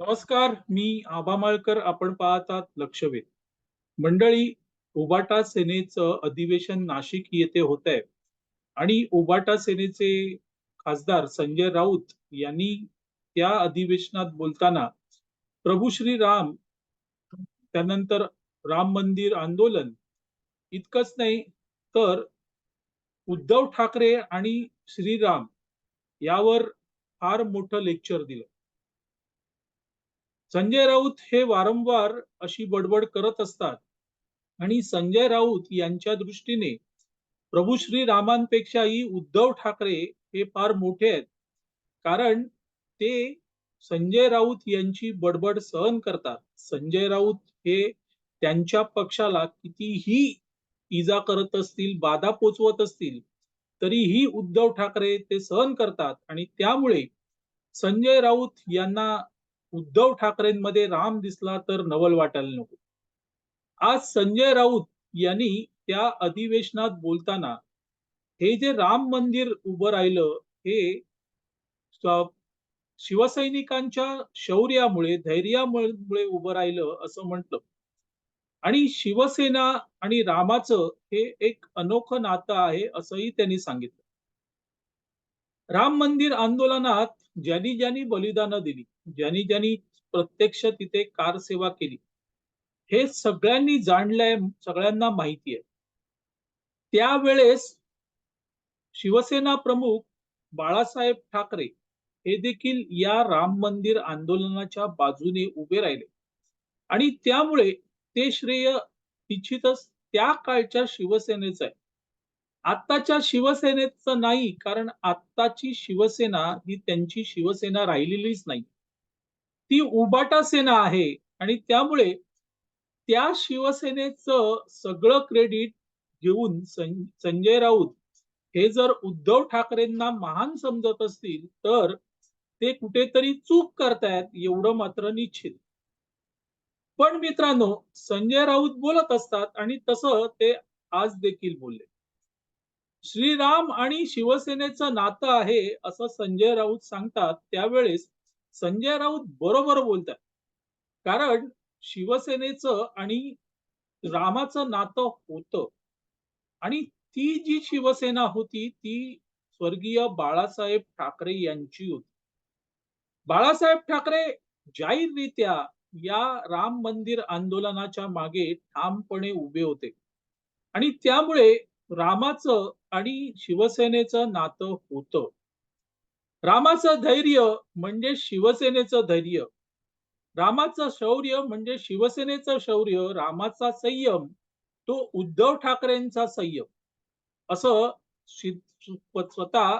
नमस्कार मी आबा माळकर. आपण पाहतात लक्षवेध. मंडळी उबाटा सेनेचं अधिवेशन नाशिक येथे होत आहे आणि उबाटा सेनेचे खासदार संजय राऊत यांनी त्या अधिवेशनात बोलताना प्रभू श्री राम त्यानंतर राम मंदिर आंदोलन इतकंच नाही तर उद्धव ठाकरे आणि श्रीराम यावर फार मोठं लेक्चर दिलं. संजय राऊत हे वारंवार अशी बडबड करत असतात. आणि संजय राऊत यांच्या दृष्टीने प्रभू श्री रामांपेक्षाही उद्धव ठाकरे हे फार मोठे आहेत. कारण ते संजय राऊत यांची बडबड सहन करतात. संजय राऊत हे त्यांच्या पक्षाला कितीही इजा करत असतील बाधा पोचवत असतील तरीही उद्धव ठाकरे ते सहन करतात. आणि त्यामुळे संजय राऊत यांना उद्धव ठाकरेंमध्ये राम दिसला तर नवल वाटायला नको. आज संजय राऊत यांनी त्या अधिवेशनात बोलताना हे जे राम मंदिर उभं राहिलं हे शिवसैनिकांच्या शौर्यामुळे धैर्यामुळे उभं राहिलं असं म्हटलं. आणि शिवसेना आणि रामाचं हे एक अनोखं नातं आहे असंही त्यांनी सांगितलं. राम मंदिर आंदोलनात ज्यांनी ज्यांनी बलिदानं दिली ज्यांनी ज्यांनी प्रत्यक्ष तिथे कार सेवा केली हे सगळ्यांनी जाणलंय सगळ्यांना माहिती आहे. त्यावेळेस शिवसेना प्रमुख बाळासाहेब ठाकरे हे देखील या राम मंदिर आंदोलनाच्या बाजूने उभे राहिले. आणि त्यामुळे ते श्रेय निश्चितच त्या काळच्या शिवसेनेचं आहे. आत्ताच्या शिवसेनेचं नाही कारण आत्ताची शिवसेना ही त्यांची शिवसेना राहिलेलीच नाही. ती उबाटा सेना आहे. आणि त्यामुळे त्या शिवसेनेचं सगळं क्रेडिट घेऊन संजय राऊत हे जर उद्धव ठाकरेंना महान समजत असतील तर ते कुठेतरी चूक करतायत एवढं मात्र निश्चित. पण मित्रांनो संजय राऊत बोलत असतात आणि तसं ते आज देखील बोलले. श्रीराम आणि शिवसेनेचं नातं आहे असं संजय राऊत सांगतात त्यावेळेस संजय राऊत बरोबर बोलतात. कारण शिवसेनेचं आणि रामाचं नातं होतं. आणि ती जी शिवसेना होती ती स्वर्गीय बाळासाहेब ठाकरे यांची होती. बाळासाहेब ठाकरे जाहीररित्या या राम मंदिर आंदोलनाच्या मागे ठामपणे उभे होते. आणि त्यामुळे रामाचं आणि शिवसेनेचं नातं होतं. रामाचं धैर्य म्हणजे शिवसेनेचं धैर्य. रामाचं शौर्य म्हणजे शिवसेनेचं शौर्य रामाचा संयम तो उद्धव ठाकरेंचा संयम. असं स्वतः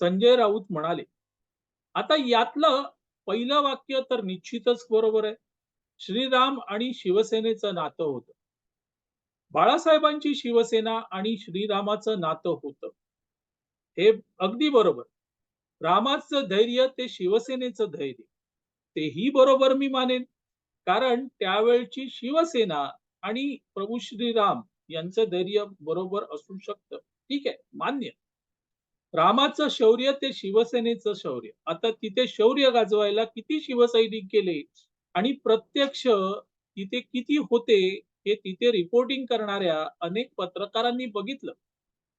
संजय राऊत म्हणाले. आता यातलं पहिलं वाक्य तर निश्चितच बरोबर आहे. श्रीराम आणि शिवसेनेचं नातं होतं. बाळासाहेबांची शिवसेना आणि श्रीरामाचं नातं होतं. हे अगदी बरोबर. रामाचं धैर्य ते शिवसेनेचं धैर्य. तेही बरोबर मी मानेन. कारण त्यावेळची शिवसेना आणि प्रभू श्रीराम यांचं धैर्य बरोबर असू शकतं. ठीक आहे मान्य. रामाचं शौर्य ते शिवसेनेचं शौर्य. आता तिथे शौर्य गाजवायला किती शिवसैनिक गेले आणि प्रत्यक्ष तिथे किती होते हे तिथे रिपोर्टिंग करणाऱ्या अनेक पत्रकारांनी बघितलं.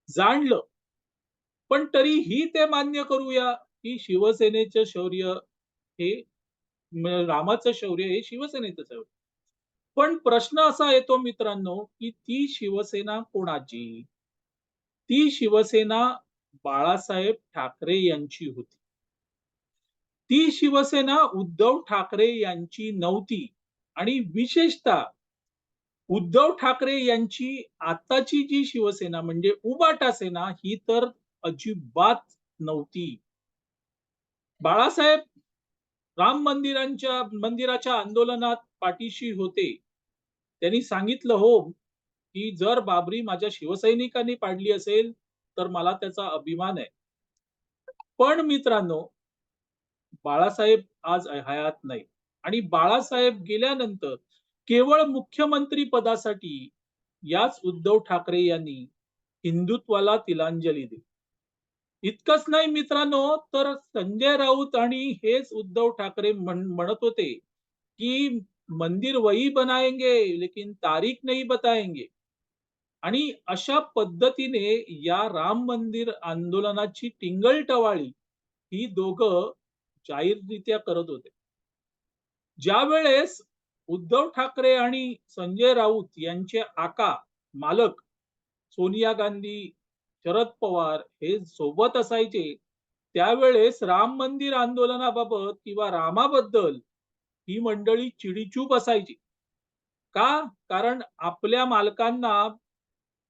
जाणलं. पण तरीही ते मान्य करूया की शिवसेनेचं शौर्य हे रामाचं शौर्य हे शिवसेनेचं शौर्य पण प्रश्न असा येतो मित्रांनो की ती शिवसेना कोणाची? ती शिवसेना बाळासाहेब ठाकरे यांची होती. ती शिवसेना उद्धव ठाकरे यांची नव्हती आणि विशेषतः उद्धव ठाकरे यांची आताची जी शिवसेना म्हणजे उबाटा सेना ही तर अजिबात नव्हती. बाळासाहेब राम मंदिरांच्या मंदिराच्या आंदोलनात पाठीशी होते. त्यांनी सांगितलं हो की जर बाबरी माझ्या शिवसैनिकांनी पाडली असेल तर मला त्याचा अभिमान आहे. पण मित्रांनो बाळासाहेब आज हयात नाही. आणि बाळासाहेब गेल्यानंतर केवळ मुख्यमंत्री पदासाठी याच उद्धव ठाकरे यांनी हिंदुत्वाला तिलांजली दिली. इतकंच नाही मित्रांनो, तर संजय राऊत आणि हेच उद्धव ठाकरे म्हण म्हणत होते, की मंदिर वही बनाएंगे, लेकिन तारीख नहीं बताएंगे. आणि अशा पद्धतीने या राम मंदिर आंदोलनाची टिंगल-टवाळी ही दोघं जाहीररित्या करत होते. ज्यावेळेस उद्धव ठाकरे आणि संजय राऊत यांचे आका, मालक सोनिया गांधी, शरद पवार हे सोबत असायचे, त्यावेळेस राम मंदिर आंदोलनाबाबत किंवा रामाबद्दल ही मंडळी चिडीचूप असायची. का? कारण आपल्या मालकांना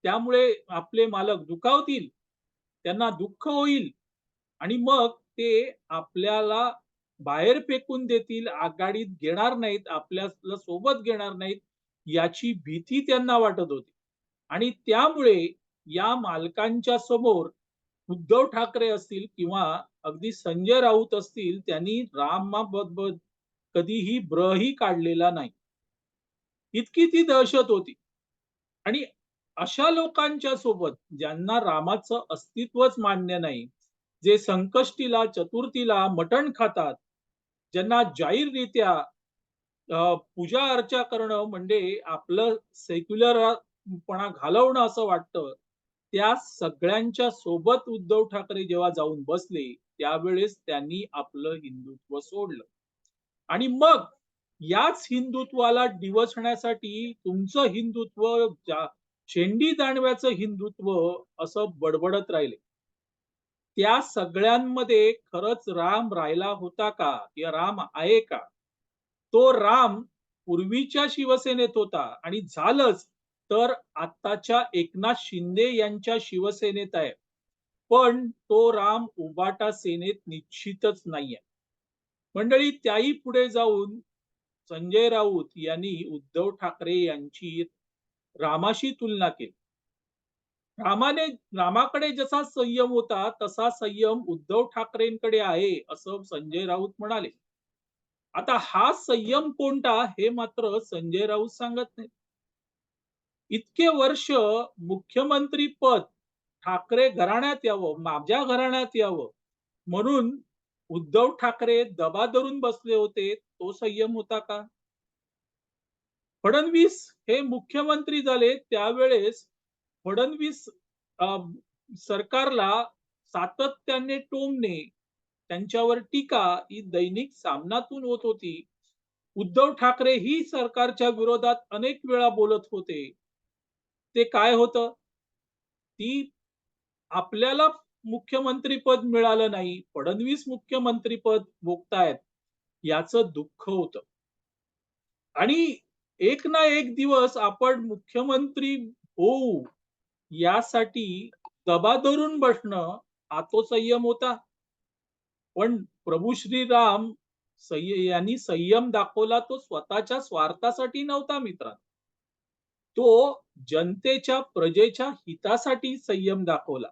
त्यामुळे आपले मालक दुखावतील, त्यांना दुःख होईल आणि मग ते आपल्याला बाहेर फेकून देतील, आघाडीत घेणार नाहीत, आपल्याला सोबत घेणार नाहीत, याची भीती त्यांना वाटत होती. आणि त्यामुळे या मालकांच्या समोर उद्धव ठाकरे असतील किंवा अगदी संजय राऊत असतील, त्यांनी रामाबद्दल कधीही ब्रही काढलेला नाही. इतकी ती दहशत होती. आणि अशा लोकांच्या सोबत ज्यांना रामाचं अस्तित्वच मान्य नाही, जे संकष्टीला, चतुर्थीला मटण खातात, ज्यांना जाहीररित्या पूजा-अर्चा करणं म्हणजे आपलं सेक्युलरपणा घालवणं असं वाटतं, त्या सगळ्यांच्या सोबत उद्धव ठाकरे जेव्हा जाऊन बसले, त्यावेळेस त्यांनी आपलं हिंदुत्व सोडलं. आणि मग याच हिंदुत्वाला डिवसण्यासाठी तुमचं हिंदुत्व शेंडी दांडव्याचं हिंदुत्व असं बडबडत राहिले. त्या सगळ्यांमध्ये खरंच राम राहिला होता का? या राम आहे का? तो राम पूर्वीच्या शिवसेनेत होता आणि झालंच तर आत्ताच्या एकनाथ शिंदे यांच्या शिवसेनेत आहे. पण तो राम उबाटा सेनेत निश्चितच नाहीये. मंडळी त्याही पुढे जाऊन संजय राऊत यांनी उद्धव ठाकरे यांची रामाशी तुलना केली. रामाने रामाकडे जसा संयम होता, तसा संयम उद्धव ठाकरेंकडे आहे, असं संजय राऊत म्हणाले. आता हा संयम कोणता हे मात्र संजय राऊत सांगत नाही इतके वर्ष मुख्यमंत्री पद ठाकरे घराण्यात यावं, माझ्या घराण्यात यावं म्हणून उद्धव ठाकरे दबा धरून बसले होते, तो संयम होता का? फडणवीस हे मुख्यमंत्री झाले त्यावेळेस फडणवीस सरकारला सातत्याने टोमणे, त्यांच्यावर टीका ही दैनिक सामनातून होत होती. उद्धव ठाकरे ही सरकारच्या विरोधात अनेक वेळा बोलत होते. ते काय होतं? ती आपल्याला मुख्यमंत्रीपद मिळालं नाही, फडणवीस मुख्यमंत्रीपद भोगतायत, याचं दुःख होत आणि एक ना एक दिवस आपण मुख्यमंत्री होऊ, यासाठी दबा धरून बसणं हा तो संयम होता. पण प्रभू श्रीराम संय यांनी संयम दाखवला तो स्वतःच्या स्वार्थासाठी नव्हता मित्रांनो. तो जनतेच्या, प्रजेच्या हितासाठी संयम दाखवला.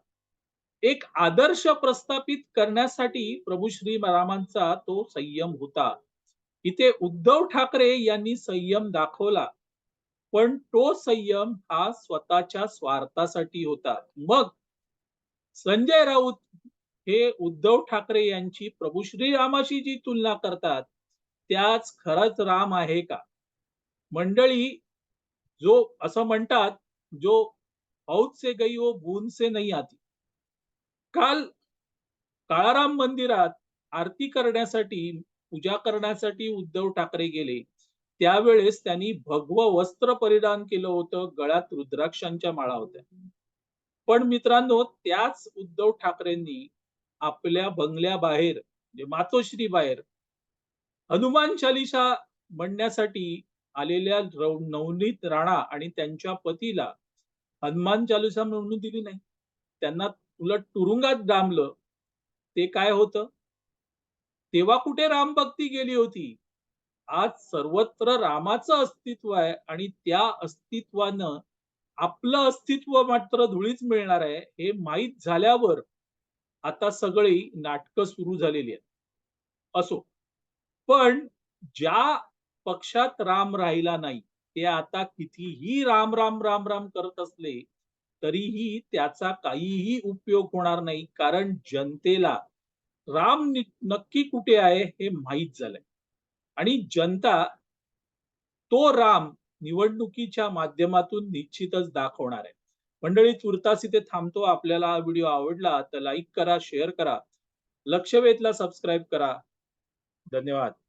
एक आदर्श प्रस्थापित करण्यासाठी प्रभू श्रीरामांचा तो संयम होता. इथे उद्धव ठाकरे यांनी संयम दाखवला. पण तो संयम हा स्वतःच्या स्वार्थासाठी होता. मग संजय राऊत हे उद्धव ठाकरे यांची प्रभू श्रीरामाशी जी तुलना करतात, त्याच खरंच राम आहे का? मंडळी, जो असं म्हणतात, जो हौद से गई वो बूंद से नाही आती. काल काळाराम मंदिरात आरती करण्यासाठी, पूजा करण्यासाठी उद्धव ठाकरे गेले. त्यावेळेस त्यांनी भगव वस्त्र परिधान केलं होतं, गळ्यात रुद्राक्षांच्या माळा होत्या. पण मित्रांनो, त्याच उद्धव ठाकरेंनी आपल्या बंगल्याबाहेर म्हणजे मातोश्री बाहेर हनुमान चालिशा म्हणण्यासाठी आलेल्या नवनीत राणा आणि त्यांच्या पतीला हनुमान चालुसा म्हणून दिली नाही. त्यांना उलट तुरुंगात डांबलं. ते काय होतं? तेव्हा कुठे रामभक्ती गेली होती? आज सर्वत्र रामाचं अस्तित्व आहे आणि त्या अस्तित्वानं आपलं अस्तित्व मात्र धुळीच मिळणार आहे, हे माहीत झाल्यावर आता सगळी नाटकं सुरू झालेली आहेत. असो. पण ज्या पक्षात राम राहिला नाही, ते आता कितीही राम, राम, राम, राम करत असले, तरीही त्याचा काहीही उपयोग होणार नाही. कारण जनतेला राम नक्की कुठे आहे हे माहीत झालंय. आणि जनता तो राम निवडणुकीच्या माध्यमातून निश्चितच दाखवणार आहे. मंडळी तुर्तास इथे थांबतो. आपल्याला हा व्हिडिओ आवडला तर लाईक करा शेअर करा. लक्ष वेधला सबस्क्राईब करा. धन्यवाद.